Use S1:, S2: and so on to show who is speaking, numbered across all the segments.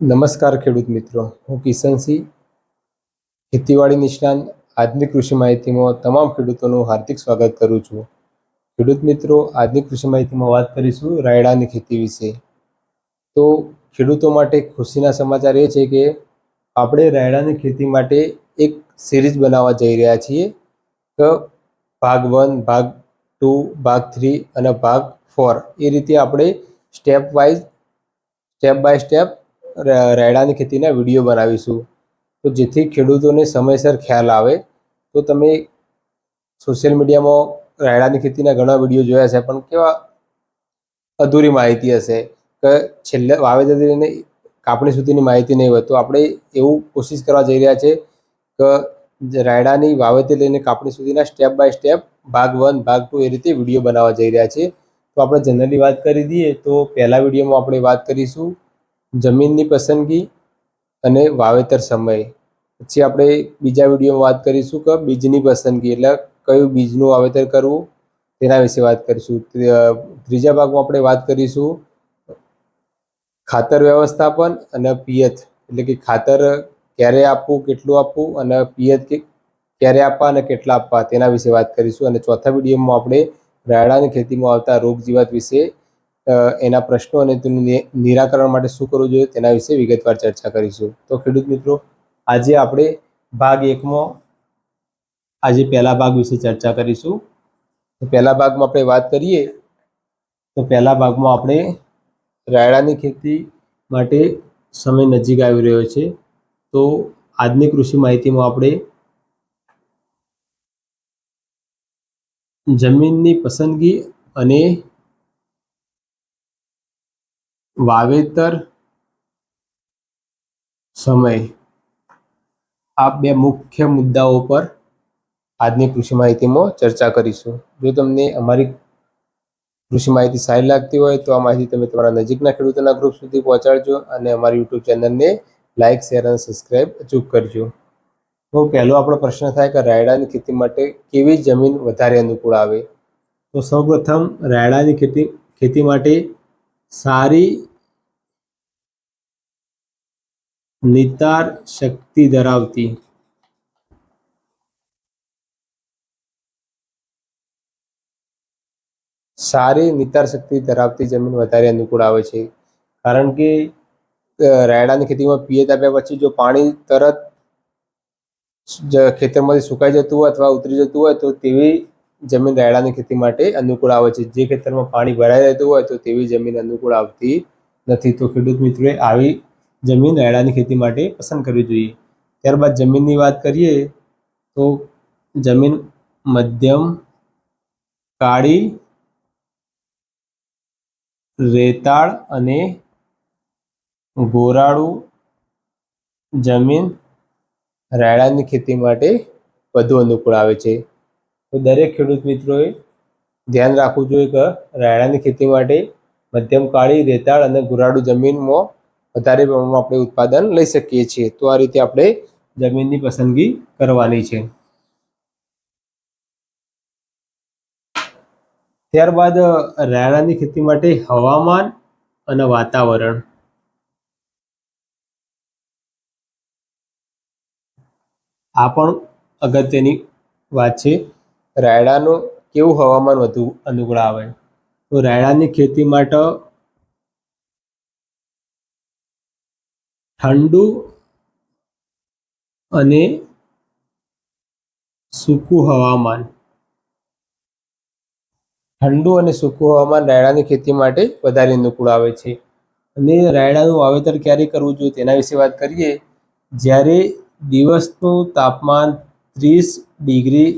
S1: નમસ્કાર ખેડૂત મિત્રો. હું કિશનસિંહ ખેતીવાડી નિષ્ણાંત, આજની કૃષિ માહિતીમાં તમામ ખેડૂતોનું હાર્દિક સ્વાગત કરું છું. ખેડૂત મિત્રો, આજની કૃષિ માહિતીમાં વાત કરીશું રાયડાની ખેતી વિશે. તો ખેડૂતો માટે ખુશીના સમાચાર એ છે કે, આપણે રાયડાની ખેતી માટે એક સિરીઝ બનાવવા જઈ રહ્યા છીએ. તો ભાગ વન, ભાગ ટુ, ભાગ થ્રી અને ભાગ ફોર. એ રીતે આપણે step wise, step by step રાયડાની ખેતીના વીડિયો બનાવીશું. તો જેથી ખેડૂતોને સમયસર ખ્યાલ આવે. તો તમે સોશિયલ મીડિયામાં રાયડાની ખેતીના ઘણા વીડિયો જોયા છે, પણ કેવા અધૂરી માહિતી હશે કે છેલ્લે વાવેતરથી લઈને કાપણી સુધીની માહિતી નહીં હોય. તો આપણે એવું કોશિશ કરવા જઈ રહ્યા છે કે રાયડાની વાવેતર લઈને કાપણી સુધીના સ્ટેપ બાય સ્ટેપ ભાગ વન, ભાગ ટુ એ રીતે વીડિયો બનાવવા જઈ રહ્યા છે. તો આપણે જનરલી વાત કરી દઈએ તો પહેલા વિડીયોમાં આપણે વાત કરીશું જમીનની પસંદગી અને વાવેતર સમય. પછી આપણે બીજા વિડીયોમાં વાત કરીશું કે બીજની પસંદગી, એટલે કયું બીજનું વાવેતર કરવું, તેના વિશે વાત કરીશું. ત્રીજા ભાગમાં આપણે વાત કરીશું ખાતર વ્યવસ્થાપન અને પિયત. એટલે કે ખાતર ક્યારે આપવું, કેટલું આપવું અને પિયત કે, ક્યારે આપવા અને કેટલા આપવા, તેના વિશે વાત કરીશું. અને ચોથા વિડીયોમાં આપણે રાયડાની ખેતીમાં આવતા રોગ જીવાત વિશે એના પ્રશ્નો અને તેનું નિરાકરણ માટે શું કરવું જોઈએ તેના વિશે વિગતવાર ચર્ચા કરીશું. તો ખેડૂત મિત્રો, આજે આપણે ભાગ એકમાં આજે પહેલા ભાગ વિશે ચર્ચા કરીશું. તો પહેલા ભાગમાં આપણે વાત કરીએ, તો પહેલા ભાગમાં આપણે રાયડાની ખેતી માટે સમય નજીક આવી રહ્યો છે. તો આજની કૃષિ માહિતીમાં આપણે જમીનની પસંદગી અને વાવેતર સમય. આ બે મુખ્ય મુદ્દાઓ પર આજની કૃષિ માહિતીમાં ચર્ચા કરીશું. જો તમને અમારી કૃષિ માહિતી સારી લાગતી હોય તો આ માહિતી તમે તમારા નજીકના ખેડૂતોના ગ્રુપ સુધી પહોંચાડજો અને અમારી યુટ્યુબ ચેનલને લાઇક શેર અને સબસ્ક્રાઇબ અચૂક કરજો. તો પહેલો આપણો પ્રશ્ન થાય કે રાયડાની ખેતી માટે કેવી જમીન વધારે અનુકૂળ આવે? તો સૌપ્રથમ રાયડાની ખેતી ખેતી માટે સારી નિતાર શક્તિ ધરાવતી. સારી નિતાર શક્તિ ધરાવતી જમીન વધારે અનુકૂળ આવે છે. કારણ કે રાયડાની ખેતીમાં પિયત આપ્યા પછી જો પાણી તરત ખેતરમાંથી સુકાઈ જતું હોય અથવા ઉતરી જતું હોય તો તેવી જમીન રાયડાની ખેતી માટે અનુકૂળ આવે છે. જે ખેતરમાં પાણી ભરાઈ રહેતું હોય તો તેવી જમીન અનુકૂળ આવતી નથી. તો ખેડૂત મિત્રોએ આવી જમીન રાયડાની ખેતી માટે પસંદ કરવી જોઈએ. ત્યારબાદ જમીનની વાત કરીએ તો જમીન મધ્યમ, કાળી, રેતાળ અને ગોરાળુ જમીન રાયડાની ખેતી માટે વધુ અનુકૂળ આવે છે. તો દરેક ખેડૂત મિત્રોએ ધ્યાન રાખવું જોઈએ કે રાયડાની ખેતી માટે મધ્યમ કાળી, રેતાળ અને ગુરાડુ જમીનમાં વધારે પ્રમાણમાં આપણે ઉત્પાદન લઈ શકીએ છીએ. તો આ રીતે આપણે જમીનની પસંદગી કરવાની છે. ત્યારબાદ રાયડાની ખેતી માટે હવામાન અને વાતાવરણ. આ પણ અગત્યની વાત છે. રાયડાનું કેવું હવામાન વધુ અનુકૂળ આવે? તો રાયડાની ખેતી માટે ઠંડુ અને સૂકું હવામાન. ઠંડુ અને સૂકું હવામાન રાયડાની ખેતી માટે વધારે અનુકૂળ આવે છે. અને રાયડાનું વાવેતર ક્યારે કરવું જોઈએ તેના વિશે વાત કરીએ. જ્યારે દિવસનું તાપમાન ત્રીસ ડિગ્રી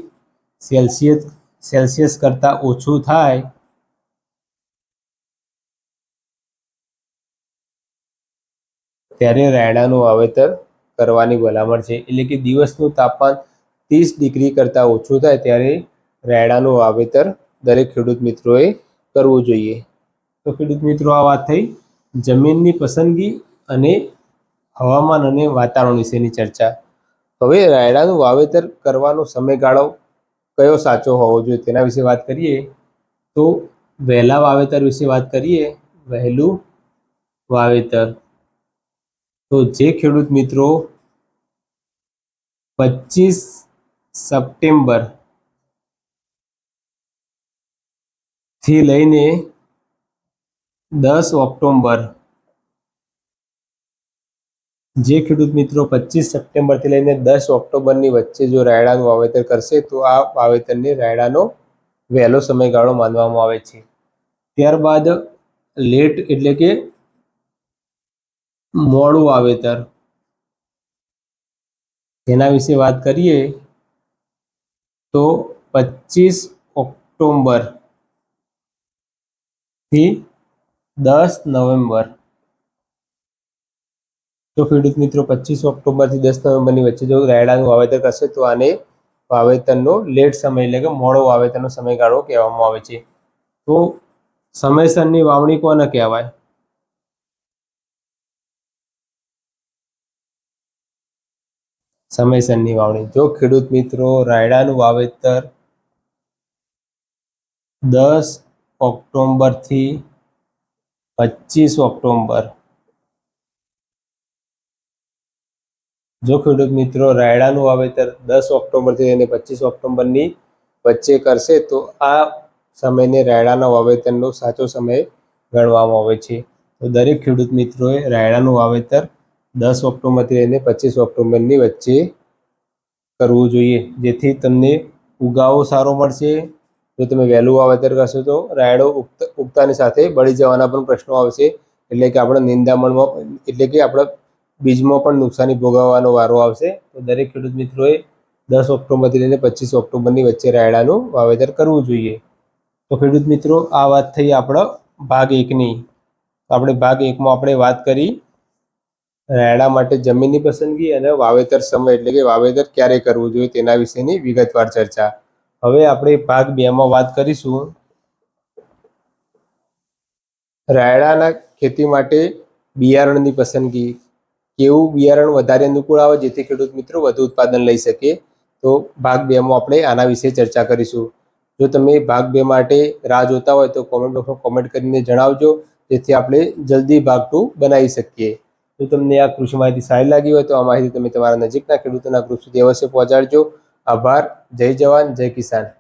S1: સેલ્સિયસ સેલ્સિયસ કરતાં ઓછું થાય, ત્યારે રાયડાનું વાવેતર કરવાની ભલામણ છે. એટલે કે દિવસનું તાપમાન ત્રીસ ડિગ્રી કરતાં ઓછું થાય, ત્યારે રાયડાનું વાવેતર દરેક ખેડૂત મિત્રોએ કરવું જોઈએ. તો ખેડૂત મિત્રો, આ વાત થઈ જમીનની પસંદગી અને હવામાન અને વાતાવરણ વિશેની ચર્ચા. હવે રાયડાનું વાવેતર કરવાનો સમયગાળો કયો સાચો હોવો જોઈએ તેના વિશે વાત કરીએ, તો વહેલા વાવેતર વિશે વાત કરીએ, વહેલું વાવેતર. તો જે ખેડૂત મિત્રો પચીસ સપ્ટેમ્બરથી લઈને દસ ઓક્ટોબર જે ખેડૂત મિત્રો પચીસ સપ્ટેમ્બરથી લઈને દસ ઓક્ટોબરની વચ્ચે જો રાયડાનું વાવેતર કરશે, તો આ વાવેતરને રાયડાનો વહેલો સમયગાળો માનવામાં આવે છે. ત્યારબાદ લેટ એટલે કે મોડું વાવેતર. તેના વિશે વાત કરીએ, તો પચીસ ઓક્ટોબરથી દસ નવેમ્બર જો ખેડૂત મિત્રો, પચીસ ઓક્ટોબરથી દસ નવેમ્બરની વચ્ચે જો રાયડાનું વાવેતર કરશે, તો આને વાવેતરનો લેટ સમય એટલે કે મોડો વાવેતરનો સમયગાળો કહેવામાં આવે છે. તો સમયસરની વાવણી કોને કહેવાય? સમયસરની વાવણી. જો ખેડૂત મિત્રો, રાયડાનું વાવેતર દસ ઓક્ટોબરથી પચીસ ઓક્ટોબર જો ખેડૂત મિત્રો રાયડાનું વાવેતર દસ ઓક્ટોબરથી લઈને પચીસ ઓક્ટોબરની વચ્ચે કરશે, તો આ સમયને રાયડાના વાવેતરનો સાચો સમય ગણવામાં આવે છે. તો દરેક ખેડૂત મિત્રોએ રાયડાનું વાવેતર દસ ઓક્ટોબરથી લઈને પચીસ ઓક્ટોબરની વચ્ચે કરવું જોઈએ. જેથી તમને ઉગાવો સારો મળશે. જો તમે વહેલું વાવેતર કરશો, તો રાયડો ઉગત ઉગતાની સાથે બળી જવાના પણ પ્રશ્નો આવશે. એટલે કે આપણે નિંદામણમાં, એટલે કે આપણે બીજમાં પણ નુકસાની ભોગવવાનો વારો આવશે. તો દરેક ખેડૂત મિત્રોએ દસ ઓક્ટોબરથી લઈને પચીસ ઓક્ટોબરની વચ્ચે રાયડાનું વાવેતર કરવું જોઈએ. તો ખેડૂત મિત્રો, આ વાત થઈ આપણો ભાગ એકની. આપણે ભાગ એકમાં આપણે વાત કરી રાયડા માટે જમીનની પસંદગી અને વાવેતર સમય એટલે કે વાવેતર ક્યારે કરવું જોઈએ તેના વિશેની વિગતવાર ચર્ચા. હવે આપણે ભાગ બેમાં વાત કરીશું. રાયડાના ખેતી માટે બિયારણની પસંદગી. કેવું બિયારણ વધારે અનુકૂળ આવે જેથી ખેડૂત મિત્રો વધુ ઉત્પાદન લઈ શકે. તો ભાગ બેમાં આપણે આના વિશે ચર્ચા કરીશું. જો તમે ભાગ બે માટે રાહ જોતા હોય તો કોમેન્ટ બોક્સમાં કોમેન્ટ કરીને જણાવજો, જેથી આપણે જલ્દી ભાગ ટુ બનાવી શકીએ. જો તમને આ કૃષિ માહિતી સારી લાગી હોય તો આ માહિતી તમે તમારા નજીકના ખેડૂતોના ગ્રુપ સુધી અવશ્ય પહોંચાડજો. આભાર. જય જવાન, જય કિસાન.